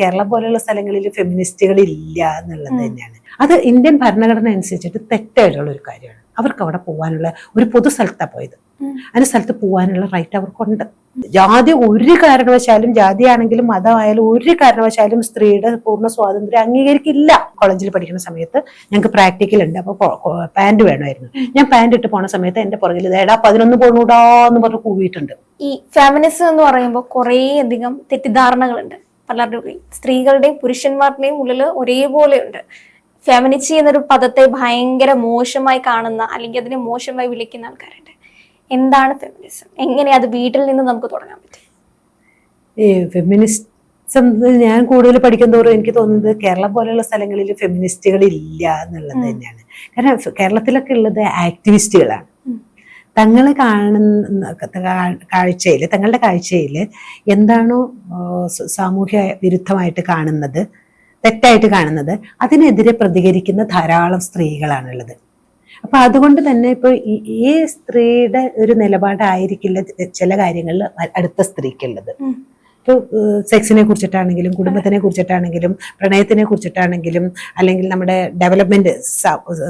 കേരളം പോലെയുള്ള സ്ഥലങ്ങളിൽ ഫെമിനിസ്റ്റുകൾ ഇല്ല എന്നുള്ളത് തന്നെയാണ്. അത് ഇന്ത്യൻ ഭരണഘടന അനുസരിച്ചിട്ട് തെറ്റായിട്ടുള്ള ഒരു കാര്യമാണ്. അവർക്ക് അവിടെ പോകാനുള്ള ഒരു പൊതു സ്ഥലത്താണ് പോയത്. അതിന് സ്ഥലത്ത് പോകാനുള്ള റൈറ്റ് അവർക്കുണ്ട്. ജാതി ഒരു കാരണവശാലും ജാതി ആണെങ്കിലും മതമായാലും ഒരു കാരണവശാലും സ്ത്രീയുടെ പൂർണ സ്വാതന്ത്ര്യം അംഗീകരിക്കില്ല. കോളേജിൽ പഠിക്കുന്ന സമയത്ത് ഞങ്ങൾക്ക് പ്രാക്ടിക്കൽ ഉണ്ട്. അപ്പൊ പാന്റ് വേണമായിരുന്നു. ഞാൻ പാന്റ് ഇട്ട് പോണ സമയത്ത് എന്റെ പുറകിൽ ഏടാ പതിനൊന്ന് പോണൂടാ എന്ന് പറഞ്ഞ് കൂവിയിട്ടുണ്ട്. ഈ ഫെമിനിസം എന്ന് പറയുമ്പോൾ കുറേ അധികം തെറ്റിദ്ധാരണകളുണ്ട്. പലരുടെ ഉള്ളിൽ സ്ത്രീകളുടെയും പുരുഷന്മാരുടെയും ഉള്ളിൽ ഒരേപോലെ ഉണ്ട് ഫെമിനിച്ചി എന്നൊരു പദത്തെ ഭയങ്കര മോശമായി കാണുന്ന അല്ലെങ്കിൽ അതിനെ മോശമായി വിളിക്കുന്ന ആൾക്കാരുണ്ട്. എന്താണ് ഫെമിനിസം എങ്ങനെ അത് വീട്ടിൽ നിന്ന് നമുക്ക് തുടങ്ങാൻ പറ്റും? ഈ ഫെമിനിസം ഞാൻ കൂടുതൽ പഠിക്കുന്നതോറും എനിക്ക് തോന്നുന്നത് കേരളം പോലെയുള്ള സ്ഥലങ്ങളിൽ ഫെമിനിസ്റ്റുകൾ ഇല്ല എന്നുള്ളത് തന്നെയാണ്. കാരണം കേരളത്തിലൊക്കെ ഉള്ളത് ആക്ടിവിസ്റ്റുകളാണ്. തങ്ങൾ കാണുന്ന കാഴ്ചയിൽ തങ്ങളുടെ കാഴ്ചയിൽ എന്താണോ സാമൂഹ്യ വിരുദ്ധമായിട്ട് കാണുന്നത് തെറ്റായിട്ട് കാണുന്നത് അതിനെതിരെ പ്രതികരിക്കുന്ന ധാരാളം സ്ത്രീകളാണുള്ളത് അപ്പൊ അതുകൊണ്ട് തന്നെ ഇപ്പൊ ഈ സ്ത്രീയുടെ ഒരു നിലപാടായിരിക്കില്ല ചില കാര്യങ്ങളിൽ അടുത്ത സ്ത്രീക്കുള്ളത്. ഇപ്പോൾ സെക്സിനെ കുറിച്ചിട്ടാണെങ്കിലും കുടുംബത്തിനെ കുറിച്ചിട്ടാണെങ്കിലും പ്രണയത്തിനെ കുറിച്ചിട്ടാണെങ്കിലും അല്ലെങ്കിൽ നമ്മുടെ ഡെവലപ്മെന്റ്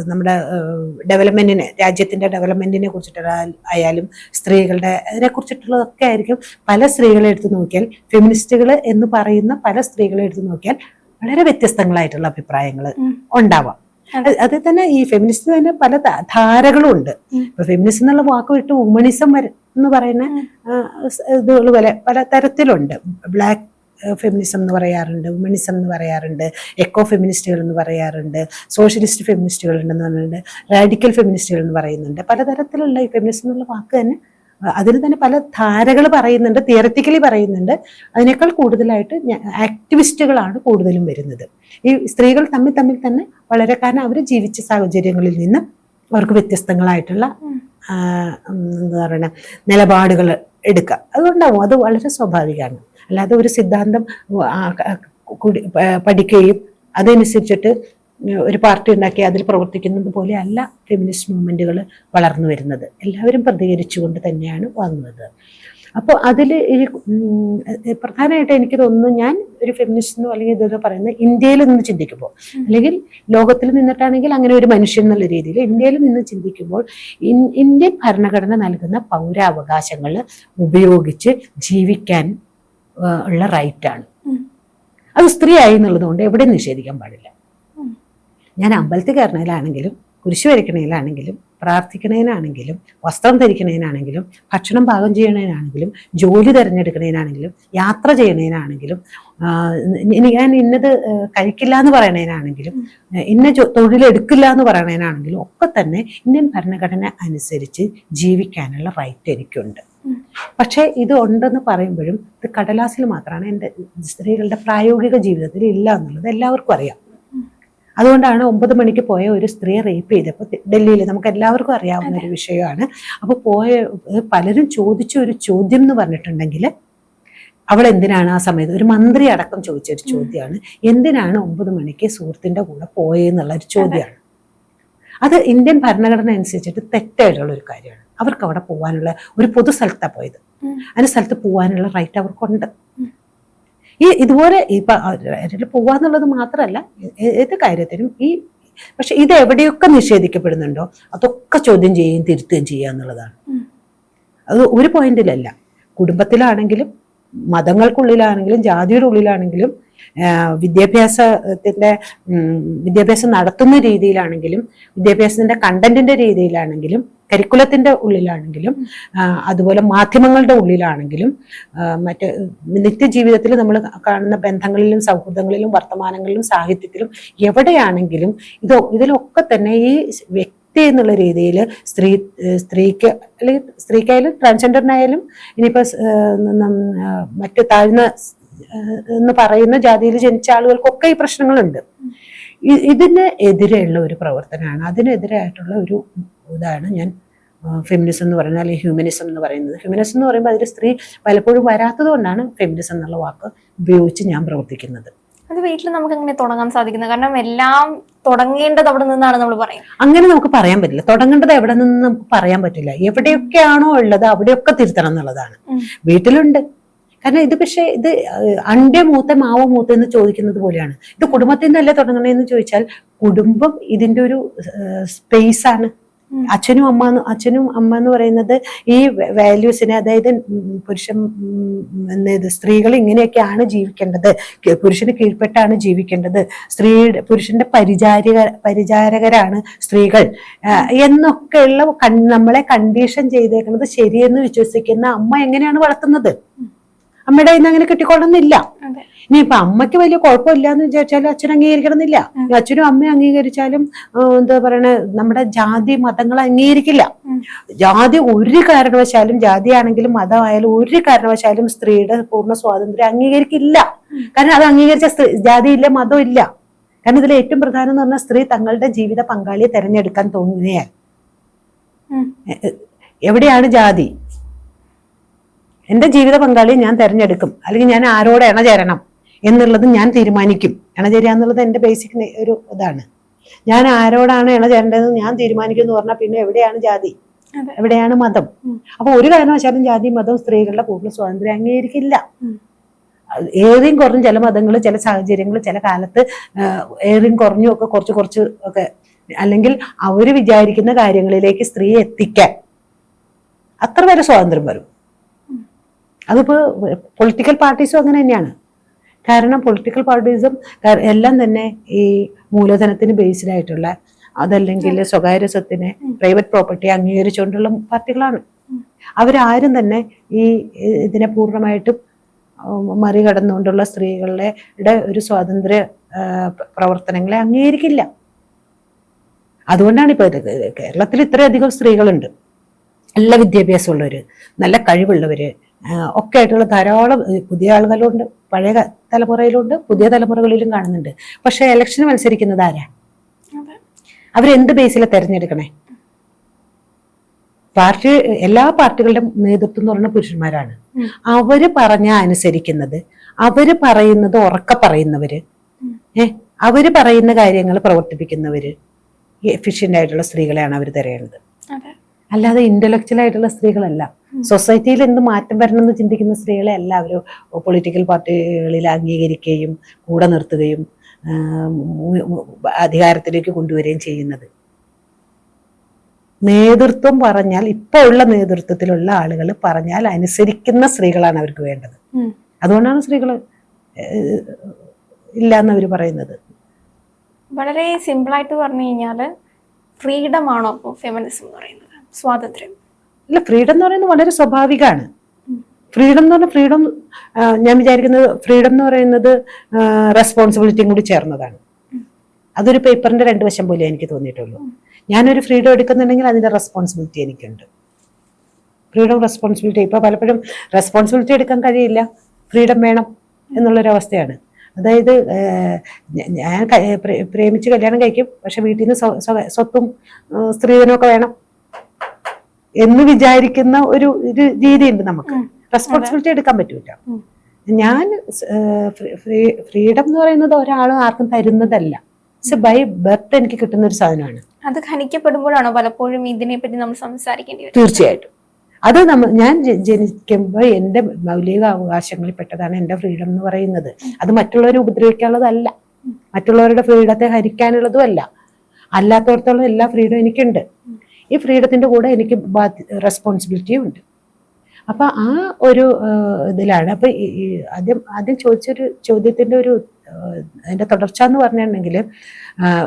നമ്മുടെ ഡെവലപ്മെന്റിനെ രാജ്യത്തിന്റെ ഡെവലപ്മെന്റിനെ കുറിച്ചിട്ട് ആയാലും സ്ത്രീകളുടെ അതിനെ കുറിച്ചിട്ടുള്ളതൊക്കെ ആയിരിക്കും പല സ്ത്രീകളെ എടുത്തു നോക്കിയാൽ ഫെമിനിസ്റ്റുകൾ എന്ന് പറയുന്ന പല സ്ത്രീകളെ എടുത്തു നോക്കിയാൽ വളരെ വ്യത്യസ്തങ്ങളായിട്ടുള്ള അഭിപ്രായങ്ങൾ. ഉണ്ടാവാം അതെ. അത് അത് തന്നെ ഈ ഫെമിനിസ്റ്റ് തന്നെ പല ധാരകളും ഉണ്ട് ഇപ്പൊ ഫെമിനിസ്റ്റ് എന്നുള്ള വാക്ക് വിട്ട് വുമണിസം വരെ എന്ന് പറയുന്ന. ഇതുകൾ പല പല തരത്തിലുണ്ട്. ബ്ലാക്ക് ഫെമിനിസം എന്ന് പറയാറുണ്ട് വുമണിസം എന്ന് പറയാറുണ്ട് എക്കോ ഫെമിനിസ്റ്റുകൾ എന്ന് പറയാറുണ്ട് സോഷ്യലിസ്റ്റ് ഫെമിനിസ്റ്റുകൾ ഉണ്ടെന്ന് പറയുന്നുണ്ട് റാഡിക്കൽ ഫെമിനിസ്റ്റുകൾ എന്ന് പറയുന്നുണ്ട്. പലതരത്തിലുള്ള ഈ ഫെമിനിസം എന്നുള്ള വാക്ക് തന്നെ അതിന് തന്നെ പല ധാരകൾ പറയുന്നുണ്ട് തിയററ്റിക്കലി പറയുന്നുണ്ട്. അതിനേക്കാൾ കൂടുതലായിട്ട് ആക്ടിവിസ്റ്റുകളാണ് കൂടുതലും വരുന്നത്. ഈ സ്ത്രീകൾ തമ്മിൽ തമ്മിൽ തന്നെ വളരെ കാരണം അവർ ജീവിച്ച സാഹചര്യങ്ങളിൽ നിന്ന് അവർക്ക് വ്യത്യസ്തങ്ങളായിട്ടുള്ള എന്താ പറയുക നിലപാടുകൾ എടുക്കുക. അതുകൊണ്ടാവും അത് വളരെ സ്വാഭാവികമാണ്. അല്ലാതെ ഒരു സിദ്ധാന്തം പഠിക്കുകയും അതനുസരിച്ചിട്ട് ഒരു പാർട്ടി ഉണ്ടാക്കി അതിൽ പ്രവർത്തിക്കുന്നത് പോലെ അല്ല ഫെമിനിസ്റ്റ് മൂവ്മെന്റുകൾ വളർന്നു വരുന്നത്. എല്ലാവരും പ്രതികരിച്ചുകൊണ്ട് തന്നെയാണ് വന്നത് അപ്പോൾ അതിൽ ഈ പ്രധാനമായിട്ട് എനിക്ക് തോന്നുന്നു ഞാൻ ഒരു ഫെമിനിസ്റ്റ് എന്നോ അല്ലെങ്കിൽ ഇതൊക്കെ പറയുന്നത് ഇന്ത്യയിൽ നിന്ന് ചിന്തിക്കുമ്പോൾ അല്ലെങ്കിൽ ലോകത്തിൽ നിന്നിട്ടാണെങ്കിൽ അങ്ങനെ ഒരു മനുഷ്യൻ എന്നുള്ള രീതിയിൽ ഇന്ത്യയിൽ നിന്ന് ചിന്തിക്കുമ്പോൾ ഇന്ത്യൻ ഭരണഘടന നൽകുന്ന പൗരാവകാശങ്ങൾ ഉപയോഗിച്ച് ജീവിക്കാൻ ഉള്ള റൈറ്റാണ്. അത് സ്ത്രീ ആയി എന്നുള്ളത് കൊണ്ട് എവിടെയും നിഷേധിക്കാൻ പാടില്ല. ഞാൻ അമ്പലത്തിൽ കയറണതിലാണെങ്കിലും കുരിശ് വരയ്ക്കണേലാണെങ്കിലും പ്രാർത്ഥിക്കണേനാണെങ്കിലും വസ്ത്രം ധരിക്കണേനാണെങ്കിലും ഭക്ഷണം പാകം ചെയ്യണേനാണെങ്കിലും ജോലി തിരഞ്ഞെടുക്കുന്നതിനാണെങ്കിലും യാത്ര ചെയ്യണേനാണെങ്കിലും ഞാൻ ഇന്നത് കഴിക്കില്ല എന്ന് പറയണേനാണെങ്കിലും ഇന്ന തൊഴിലെടുക്കില്ല എന്ന് പറയണേനാണെങ്കിലും ഒക്കെ തന്നെ ഇന്ത്യൻ ഭരണഘടന അനുസരിച്ച് ജീവിക്കാനുള്ള റൈറ്റ് എനിക്കുണ്ട്. പക്ഷേ ഇത് ഉണ്ടെന്ന് പറയുമ്പോഴും ഇത് കടലാസിൽ മാത്രമാണ് എന്റെ സ്ത്രീകളുടെ പ്രായോഗിക ജീവിതത്തിൽ ഇല്ല എന്നുള്ളത് എല്ലാവർക്കും അറിയാം അതുകൊണ്ടാണ് ഒമ്പത് മണിക്ക് പോയ ഒരു സ്ത്രീയെ റേപ്പ് ചെയ്തപ്പോൾ ഡൽഹിയിൽ നമുക്ക് എല്ലാവർക്കും അറിയാവുന്ന ഒരു വിഷയമാണ്. അപ്പോൾ പോയ പലരും ചോദിച്ച ഒരു ചോദ്യം എന്ന് പറഞ്ഞിട്ടുണ്ടെങ്കിൽ അവൾ എന്തിനാണ് ആ സമയത്ത് ഒരു മന്ത്രി അടക്കം ചോദിച്ച ഒരു ചോദ്യമാണ്. എന്തിനാണ് ഒമ്പത് മണിക്ക് സുഹൃത്തിന്റെ കൂടെ പോയെന്നുള്ള ഒരു ചോദ്യമാണ്. അത് ഇന്ത്യൻ ഭരണഘടന അനുസരിച്ചിട്ട് തെറ്റായിട്ടുള്ള ഒരു കാര്യമാണ്. അവർക്ക് അവിടെ പോകാനുള്ള ഒരു പൊതു സ്ഥലത്താണ് പോയത്. അതിന് സ്ഥലത്ത് പോകാനുള്ള റൈറ്റ് അവർക്കുണ്ട്. ഈ ഇതുപോലെ ഇപ്പം പോവാന്നുള്ളത് മാത്രമല്ല ഏത് കാര്യത്തിനും ഈ പക്ഷെ ഇത് എവിടെയൊക്കെ നിഷേധിക്കപ്പെടുന്നുണ്ടോ അതൊക്കെ ചോദ്യം ചെയ്യുകയും തിരുത്തുകയും ചെയ്യുക എന്നുള്ളതാണ്. അത് ഒരു പോയിന്റിലല്ല. കുടുംബത്തിലാണെങ്കിലും മതങ്ങൾക്കുള്ളിലാണെങ്കിലും ജാതിയുടെ ഉള്ളിലാണെങ്കിലും വിദ്യാഭ്യാസത്തിന്റെ വിദ്യാഭ്യാസം നടത്തുന്ന രീതിയിലാണെങ്കിലും വിദ്യാഭ്യാസത്തിന്റെ കണ്ടന്റിന്റെ രീതിയിലാണെങ്കിലും കരിക്കുലത്തിന്റെ ഉള്ളിലാണെങ്കിലും അതുപോലെ മാധ്യമങ്ങളുടെ ഉള്ളിലാണെങ്കിലും മറ്റ് നിത്യജീവിതത്തിൽ നമ്മൾ കാണുന്ന ബന്ധങ്ങളിലും സൗഹൃദങ്ങളിലും വർത്തമാനങ്ങളിലും സാഹിത്യത്തിലും എവിടെയാണെങ്കിലും ഇത് ഇതിലൊക്കെ തന്നെ ഈ വ്യക്തി എന്നുള്ള രീതിയിൽ സ്ത്രീ സ്ത്രീക്ക് അല്ലെങ്കിൽ സ്ത്രീക്കായാലും ട്രാൻസ്ജെൻഡറിനായാലും ഇനിയിപ്പോൾ മറ്റ് താഴ്ന്ന എന്ന് പറയുന്ന ജാതിയിൽ ജനിച്ച ആളുകൾക്കൊക്കെ ഈ പ്രശ്നങ്ങളുണ്ട്. ഇതിന് എതിരെയുള്ള ഒരു പ്രവർത്തനമാണ്. അതിനെതിരായിട്ടുള്ള ഒരു ഇതാണ് ഞാൻ ഫെമിനിസം എന്ന് പറയുന്നത് അല്ലെങ്കിൽ ഹ്യൂമനിസം എന്ന് പറയുന്നത്. ഹ്യൂമനിസം എന്ന് പറയുമ്പോൾ അതിൽ സ്ത്രീ പലപ്പോഴും വരാത്തത് കൊണ്ടാണ് ഫെമിനിസം എന്നുള്ള വാക്ക് ഉപയോഗിച്ച് ഞാൻ പ്രവർത്തിക്കുന്നത്. അത് വീട്ടിൽ നമുക്ക് എങ്ങനെ തുടങ്ങാൻ സാധിക്കുന്നത് കാരണം എല്ലാം തുടങ്ങേണ്ടത് അവിടെ നിന്നാണ് നമ്മൾ പറയുന്നത്. അങ്ങനെ നമുക്ക് പറയാൻ പറ്റില്ല. തുടങ്ങേണ്ടത് എവിടെ നിന്ന് നമുക്ക് പറയാൻ പറ്റില്ല. എവിടെയൊക്കെയാണോ ഉള്ളത് അവിടെയൊക്കെ തിരുത്തണം എന്നുള്ളതാണ്. വീട്ടിലുണ്ട്. കാരണം ഇത് പക്ഷേ ഇത് അണ്ഡ്യ മൂത്ത മാവ മൂത്ത എന്ന് ചോദിക്കുന്നത് പോലെയാണ്. ഇത് കുടുംബത്തിൽ നിന്നല്ലേ തുടങ്ങണേന്ന് ചോദിച്ചാൽ കുടുംബം ഇതിന്റെ ഒരു സ്പേസ് ആണ്. അച്ഛനും അമ്മ അച്ഛനും അമ്മ എന്ന് പറയുന്നത് ഈ വാല്യൂസിനെ അതായത് പുരുഷൻ സ്ത്രീകൾ ഇങ്ങനെയൊക്കെയാണ് ജീവിക്കേണ്ടത്. പുരുഷന് കീഴ്പ്പെട്ടാണ് ജീവിക്കേണ്ടത്. സ്ത്രീ പുരുഷന്റെ പരിചാരിക പരിചാരകരാണ് സ്ത്രീകൾ. എന്നൊക്കെയുള്ള നമ്മളെ കണ്ടീഷൻ ചെയ്തേക്കുന്നത് ശരിയെന്ന് വിശ്വസിക്കുന്ന അമ്മ എങ്ങനെയാണ് വളർത്തുന്നത്? അമ്മയുടെ കയ്യിൽ നിന്ന് അങ്ങനെ കിട്ടിക്കൊള്ളുന്നില്ല. ഇപ്പൊ അമ്മയ്ക്ക് വലിയ കുഴപ്പമില്ല എന്ന് വിചാരിച്ചാലും അച്ഛൻ അംഗീകരിക്കണമെന്നില്ല. അച്ഛനും അമ്മയും അംഗീകരിച്ചാലും എന്താ പറയണ നമ്മുടെ ജാതി മതങ്ങൾ അംഗീകരിക്കില്ല. ജാതി ഒരു കാരണവശാലും ജാതിയാണെങ്കിലും മതമായാലും ഒരു കാരണവശാലും സ്ത്രീയുടെ പൂർണ സ്വാതന്ത്ര്യം അംഗീകരിക്കില്ല. കാരണം അത് അംഗീകരിച്ച സ്ത്രീ ജാതിയില്ല മതം ഇല്ല കാരണം ഇതിൽ ഏറ്റവും പ്രധാനം എന്ന് പറഞ്ഞാൽ സ്ത്രീ തങ്ങളുടെ ജീവിത പങ്കാളിയെ തെരഞ്ഞെടുക്കാൻ തോന്നിയാൽ എവിടെയാണ് ജാതി? എന്റെ ജീവിത പങ്കാളിയെ ഞാൻ തിരഞ്ഞെടുക്കും. അല്ലെങ്കിൽ ഞാൻ ആരോട് ഇണ ചേരണം എന്നുള്ളത് ഞാൻ തീരുമാനിക്കും. ഇണ ചേരുക എന്നുള്ളത് എന്റെ ബേസിക് ഒരു ഇതാണ്. ഞാൻ ആരോടാണ് ഇണ ചേരേണ്ടതെന്ന് ഞാൻ തീരുമാനിക്കും എന്ന് പറഞ്ഞാൽ പിന്നെ എവിടെയാണ് ജാതി? എവിടെയാണ് മതം. അപ്പൊ ഒരു കാരണവശാലും ജാതി മതം സ്ത്രീകളുടെ കൂടുതൽ സ്വാതന്ത്ര്യം അംഗീകരിക്കില്ല. ഏറെയും കുറഞ്ഞും ചില മതങ്ങൾ ചില സാഹചര്യങ്ങൾ ചില കാലത്ത് ഏറിയും കുറഞ്ഞും ഒക്കെ കുറച്ച് കുറച്ച് ഒക്കെ അല്ലെങ്കിൽ അവർ വിചാരിക്കുന്ന കാര്യങ്ങളിലേക്ക് സ്ത്രീയെ എത്തിക്കാൻ അത്ര വരെ സ്വാതന്ത്ര്യം വരും. അതിപ്പോ പൊളിറ്റിക്കൽ പാർട്ടീസും അങ്ങനെ തന്നെയാണ്. കാരണം പൊളിറ്റിക്കൽ പാർട്ടീസും എല്ലാം തന്നെ ഈ മൂലധനത്തിന് ബേസ്ഡായിട്ടുള്ള അതല്ലെങ്കിൽ സ്വകാര്യ സ്വത്തിനെ പ്രൈവറ്റ് പ്രോപ്പർട്ടി അംഗീകരിച്ചുകൊണ്ടുള്ള പാർട്ടികളാണ്. അവരാരും തന്നെ ഈ ഇതിനെ പൂർണമായിട്ടും മറികടന്നുകൊണ്ടുള്ള സ്ത്രീകളുടെ ഒരു സ്വാതന്ത്ര്യ പ്രവർത്തനങ്ങളെ അംഗീകരിക്കില്ല. അതുകൊണ്ടാണ് ഇപ്പോൾ കേരളത്തിൽ ഇത്രയധികം സ്ത്രീകളുണ്ട്. നല്ല വിദ്യാഭ്യാസമുള്ളവർ നല്ല കഴിവുള്ളവര് ആ, ഒക്കെ ആയിട്ടുള്ള ധാരാളം പുതിയ ആളുകളുണ്ട് പഴയ തലമുറയിലുണ്ട് പുതിയ തലമുറകളിലും കാണുന്നുണ്ട്. പക്ഷെ ഇലക്ഷന് മത്സരിക്കുന്നത് ആരാ? അവരെന്ത് ബേസിലെ തെരഞ്ഞെടുക്കണേ? പാർട്ടി എല്ലാ പാർട്ടികളുടെ നേതൃത്വം എന്ന് പറയുന്ന പുരുഷന്മാരാണ്. അവർ പറഞ്ഞ അനുസരിക്കുന്നത് അവർ പറയുന്നത് ഉറക്ക പറയുന്നവര്. ഏ അവർ പറയുന്ന കാര്യങ്ങൾ പ്രവർത്തിപ്പിക്കുന്നവര് എഫിഷ്യന്റ് ആയിട്ടുള്ള സ്ത്രീകളെയാണ് അവർ തിരയുന്നത്. അതെ. അല്ലാതെ ഇന്റലക്ച്വൽ ആയിട്ടുള്ള സ്ത്രീകളല്ല. സൊസൈറ്റിയിൽ എന്ത് മാറ്റം വരണം എന്ന് ചിന്തിക്കുന്ന സ്ത്രീകളെ എല്ലാവരും പൊളിറ്റിക്കൽ പാർട്ടികളിൽ അംഗീകരിക്കുകയും കൂടെ നിർത്തുകയും അധികാരത്തിലേക്ക് കൊണ്ടുവരികയും ചെയ്യുന്നത്. നേതൃത്വം പറഞ്ഞാൽ ഇപ്പൊ ഉള്ള നേതൃത്വത്തിലുള്ള ആളുകൾ പറഞ്ഞാൽ അനുസരിക്കുന്ന സ്ത്രീകളാണ് അവർക്ക് വേണ്ടത്. അതുകൊണ്ടാണ് സ്ത്രീകൾ ഇല്ല എന്നവർ പറയുന്നത്. വളരെ സിമ്പിളായിട്ട് പറഞ്ഞു കഴിഞ്ഞാൽ ഫ്രീഡം ആണോ ഫെമിനിസം എന്ന് പറയുന്നത്? സ്വാതന്ത്ര്യം. ഇല്ല ഫ്രീഡം എന്ന് പറയുന്നത് വളരെ സ്വാഭാവികമാണ്. ഫ്രീഡം എന്ന് പറഞ്ഞാൽ ഫ്രീഡം ഞാൻ വിചാരിക്കുന്നത് ഫ്രീഡം എന്ന് പറയുന്നത് റെസ്പോൺസിബിലിറ്റിയും കൂടി ചേർന്നതാണ്. അതൊരു പേപ്പറിന്റെ രണ്ട് വശം പോലെ എനിക്ക് തോന്നിയിട്ടുള്ളൂ. ഞാനൊരു ഫ്രീഡം എടുക്കുന്നുണ്ടെങ്കിൽ അതിന്റെ റെസ്പോൺസിബിലിറ്റി എനിക്കുണ്ട്. ഫ്രീഡം റെസ്പോൺസിബിലിറ്റി ഇപ്പൊ പലപ്പോഴും റെസ്പോൺസിബിലിറ്റി എടുക്കാൻ കഴിയില്ല. ഫ്രീഡം വേണം എന്നുള്ളൊരവസ്ഥയാണ്. അതായത് ഞാൻ പ്രേമിച്ച് കല്യാണം കഴിക്കും. പക്ഷെ വീട്ടിൽ നിന്ന് സ്വ- സ്വ- സ്വത്തും സ്ത്രീധനമൊക്കെ വേണം. എന്ന് വിചാരിക്കുന്ന ഒരു ഒരു രീതിയുണ്ട് നമുക്ക്. റെസ്പോൺസിബിലിറ്റി എടുക്കാൻ പറ്റൂല. ഞാൻ ഫ്രീഡം എന്ന് പറയുന്നത് ഒരാളും ആർക്കും തരുന്നതല്ല. ബൈ ബർത്ത് എനിക്ക് കിട്ടുന്ന ഒരു സാധനമാണ്. അത് ഖനിക്കപ്പെടുമ്പോഴാണോ പലപ്പോഴും ഇതിനെ പറ്റി നമ്മൾ സംസാരിക്കേണ്ടി വരും തീർച്ചയായിട്ടും. അത് നമ്മ ഞാൻ ജനിക്കുമ്പോൾ എന്റെ മൗലിക അവകാശങ്ങളിൽ പെട്ടതാണ് എന്റെ ഫ്രീഡം എന്ന് പറയുന്നത്. അത് മറ്റുള്ളവരെ ഉപദ്രവിക്കാനുള്ളതല്ല. മറ്റുള്ളവരുടെ ഫ്രീഡത്തെ ഹരിക്കാനുള്ളതും അല്ല അല്ലാത്തടത്തോളം എല്ലാ ഫ്രീഡം എനിക്കുണ്ട്. ഈ ഫ്രീഡത്തിന്റെ കൂടെ എനിക്ക് റെസ്പോൺസിബിലിറ്റിയും ഉണ്ട്. അപ്പം ആ ഒരു ഇതിലാണ്. അപ്പൊ ആദ്യം ആദ്യം ചോദിച്ചൊരു ചോദ്യത്തിന്റെ ഒരു അതിന്റെ തുടർച്ച എന്ന് പറഞ്ഞിട്ടുണ്ടെങ്കിൽ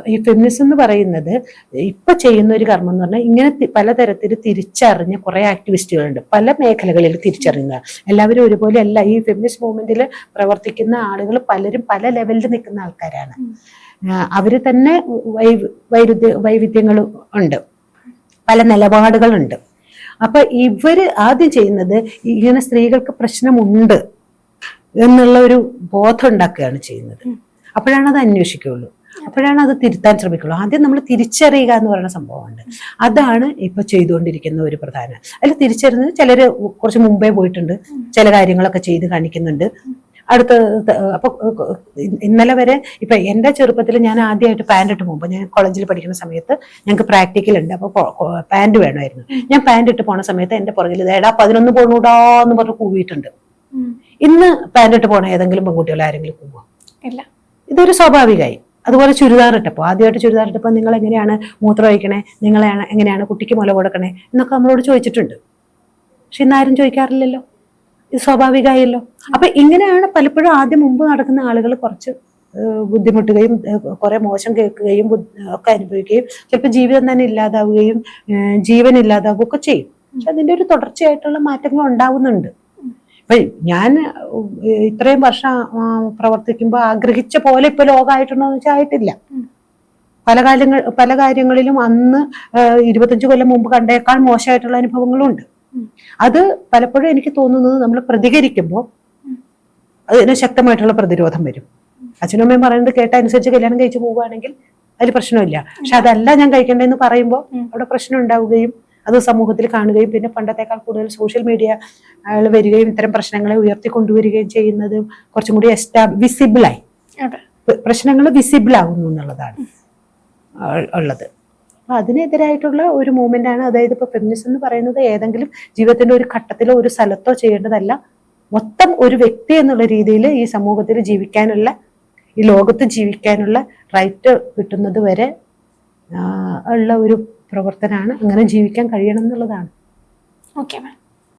ഈ ഫെമിനിസം എന്ന് പറയുന്നത് ഇപ്പൊ ചെയ്യുന്ന ഒരു കർമ്മം എന്ന് പറഞ്ഞാൽ ഇങ്ങനെ പലതരത്തിൽ തിരിച്ചറിഞ്ഞ കുറേ ആക്ടിവിസ്റ്റുകളുണ്ട് പല മേഖലകളിൽ തിരിച്ചറിയുന്ന എല്ലാവരും ഒരുപോലെ അല്ല ഈ ഫെമിനിസ്റ്റ് മൂവ്മെന്റിൽ പ്രവർത്തിക്കുന്ന ആളുകൾ പലരും പല ലെവലിൽ നിൽക്കുന്ന ആൾക്കാരാണ്. അവർ തന്നെ വൈരുദ്ധ്യ വൈവിധ്യങ്ങളും ഉണ്ട്. പല നിലപാടുകളുണ്ട്. അപ്പൊ ഇവർ ആദ്യം ചെയ്യുന്നത് ഇങ്ങനെ സ്ത്രീകൾക്ക് പ്രശ്നമുണ്ട് എന്നുള്ള ഒരു ബോധം ഉണ്ടാക്കുകയാണ് ചെയ്യുന്നത്. അപ്പോഴാണ് അത് അന്വേഷിക്കുകയുള്ളൂ. അപ്പോഴാണ് അത് തിരുത്താൻ ശ്രമിക്കുള്ളൂ ആദ്യം നമ്മൾ തിരിച്ചറിയുക എന്ന് പറയുന്ന സംഭവമുണ്ട്. അതാണ് ഇപ്പൊ ചെയ്തുകൊണ്ടിരിക്കുന്ന ഒരു പ്രധാന അതിൽ തിരിച്ചറിയുന്നത് ചിലര് കുറച്ച് മുമ്പേ പോയിട്ടുണ്ട്. ചില കാര്യങ്ങളൊക്കെ ചെയ്ത് കാണിക്കുന്നുണ്ട്. അടുത്ത അപ്പോൾ അപ്പൊ ഇന്നലെ വരെ ഇപ്പൊ എന്റെ ചെറുപ്പത്തിൽ ഞാൻ ആദ്യമായിട്ട് പാന്റ് ഇട്ട് പോകുമ്പോൾ ഞാൻ കോളേജിൽ പഠിക്കുന്ന സമയത്ത് ഞങ്ങൾക്ക് പ്രാക്ടിക്കൽ ഉണ്ട്. അപ്പൊ പാന്റ് വേണമായിരുന്നു. ഞാൻ പാന്റ് ഇട്ട് പോണ സമയത്ത് എന്റെ പുറകിൽ ഏടാ പതിനൊന്ന് പോണൂടാ എന്ന് പറഞ്ഞ് കൂവിയിട്ടുണ്ട്. ഇന്ന് പാന്റ് ഇട്ട് പോണ ഏതെങ്കിലും പെൺകുട്ടികൾ ആരെങ്കിലും കൂവോ? ഇല്ല. ഇതൊരു സ്വാഭാവികമായി അതുപോലെ ചുരിദാർ ഇട്ടപ്പോൾ ആദ്യമായിട്ട് ചുരിദാർ ഇട്ടപ്പോൾ നിങ്ങൾ എങ്ങനെയാണ് മൂത്രം ഒഴിക്കണേ നിങ്ങളെയാണ് എങ്ങനെയാണ് കുട്ടിക്ക് മുല കൊടുക്കണേ എന്നൊക്കെ നമ്മളോട് ചോദിച്ചിട്ടുണ്ട്. പക്ഷെ ഇന്നാരും ചോദിക്കാറില്ലല്ലോ. സ്വാഭാവികമായല്ലോ. അപ്പൊ ഇങ്ങനെയാണ് പലപ്പോഴും ആദ്യം മുമ്പ് നടക്കുന്ന ആളുകൾ കുറച്ച് ബുദ്ധിമുട്ടുകയും കുറെ മോശം കേൾക്കുകയും ഒക്കെ അനുഭവിക്കുകയും ചിലപ്പോൾ ജീവിതം തന്നെ ഇല്ലാതാവുകയും ജീവൻ ഇല്ലാതാവുകയും ഒക്കെ ചെയ്യും. പക്ഷെ അതിന്റെ ഒരു തുടർച്ചയായിട്ടുള്ള മാറ്റങ്ങൾ ഉണ്ടാവുന്നുണ്ട്. ഇപ്പൊ ഞാൻ ഇത്രയും വർഷം പ്രവർത്തിക്കുമ്പോൾ ആഗ്രഹിച്ച പോലെ ഇപ്പൊ ലോകമായിട്ടുണ്ടോ എന്ന് വെച്ചാൽ ആയിട്ടില്ല പല കാര്യങ്ങൾ പല കാര്യങ്ങളിലും അന്ന് ഇരുപത്തഞ്ച് കൊല്ലം മുമ്പ് കണ്ടേക്കാൾ മോശമായിട്ടുള്ള അനുഭവങ്ങളും ഉണ്ട് ഉം. അത് പലപ്പോഴും എനിക്ക് തോന്നുന്നത് നമ്മൾ പ്രതികരിക്കുമ്പോൾ. അതിന് ശക്തമായിട്ടുള്ള പ്രതിരോധം വരും. അച്ഛനും അമ്മയും പറയുന്നത് കേട്ട അനുസരിച്ച് കല്യാണം കഴിച്ചു പോവുകയാണെങ്കിൽ അതിൽ പ്രശ്നമില്ല. പക്ഷെ അതല്ല ഞാൻ കഴിക്കേണ്ടതെന്ന് പറയുമ്പോൾ അവിടെ പ്രശ്നം ഉണ്ടാവുകയും അത് സമൂഹത്തിൽ കാണുകയും പിന്നെ പണ്ടത്തേക്കാൾ കൂടുതൽ സോഷ്യൽ മീഡിയ വരികയും ഇത്തരം പ്രശ്നങ്ങളെ ഉയർത്തിക്കൊണ്ടുവരികയും ചെയ്യുന്നത് കുറച്ചും കൂടി എസ്റ്റാ വിസിബിളായി പ്രശ്നങ്ങൾ വിസിബിൾ ആകുന്നു എന്നുള്ളതാണ് ഉള്ളത്. അപ്പൊ അതിനെതിരായിട്ടുള്ള ഒരു മൂവ്മെന്റ് ആണ്. അതായത് ഇപ്പൊ ഫെമിനിസം എന്ന് പറയുന്നത് ഏതെങ്കിലും ജീവിതത്തിന്റെ ഒരു ഘട്ടത്തിലോ ഒരു സ്ഥലത്തോ ചെയ്യേണ്ടതല്ല. മൊത്തം ഒരു വ്യക്തി എന്നുള്ള രീതിയിൽ ഈ സമൂഹത്തിൽ ജീവിക്കാനുള്ള ഈ ലോകത്ത് ജീവിക്കാനുള്ള റൈറ്റ് കിട്ടുന്നത് വരെ ഉള്ള ഒരു പ്രവർത്തനമാണ് അങ്ങനെ ജീവിക്കാൻ കഴിയണം എന്നുള്ളതാണ്. Okay ma'am